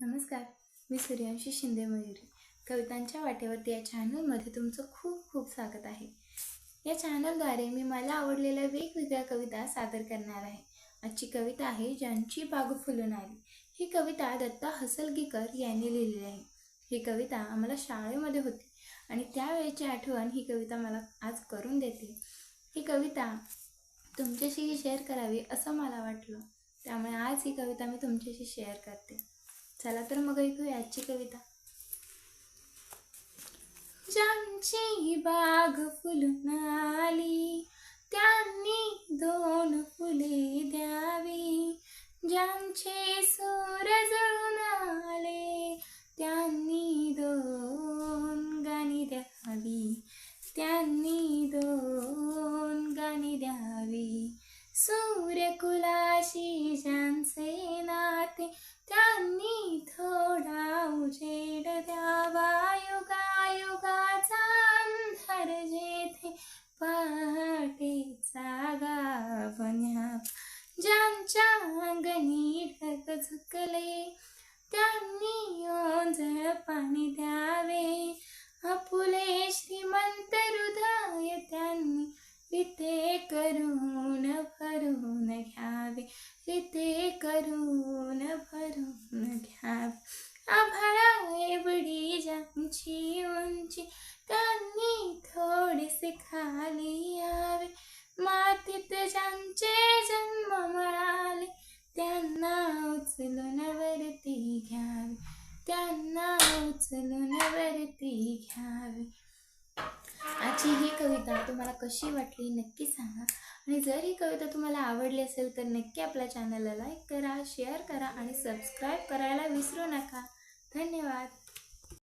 नमस्कार मी सूर्यांशी शिंदे मयुरी. कवितांच्या वाटेवरती या चॅनलमध्ये तुमचं खूप खूप स्वागत आहे. या चॅनलद्वारे मी मला आवडलेल्या वेगवेगळ्या कविता सादर करणार आहे. आजची कविता आहे ज्यांची बाग फुलून आली. ही कविता दत्ता हसलगीकर यांनी लिहिलेली आहे. ही कविता आम्हाला शाळेमध्ये होती आणि त्यावेळेची आठवण ही कविता मला आज करून देते. ही कविता तुमच्याशीही शेअर करावी असं मला वाटलं. त्यामुळे आज ही कविता मी तुमच्याशी शेअर करते. चला तर मग ऐकूया आजची कविता. ज्यांची बाग फुलून आली त्यांनी दोन फुले द्यावी. ज्यांचे सूर जळून आले त्यांनी दोन गाणी द्यावी. त्यांनी दोन गाणी द्यावी. सूर्यकुला झुकले. त्यांनी ओंजळ पाणी द्यावे. आपुले श्रीमंत हृदय त्यांनी रिते करून भरून घ्यावे. रिते करून भरून घ्यावे. आभाळा एवढी ज्यांची उचलून वरती घ्यावी. आजची ही कविता तुम्हाला कशी वाटली नक्की सांगा. आणि जर ही कविता तुम्हाला आवडली असेल तर नक्की आपल्या चॅनलला लाईक करा शेअर करा आणि सबस्क्राईब करायला विसरू नका. धन्यवाद.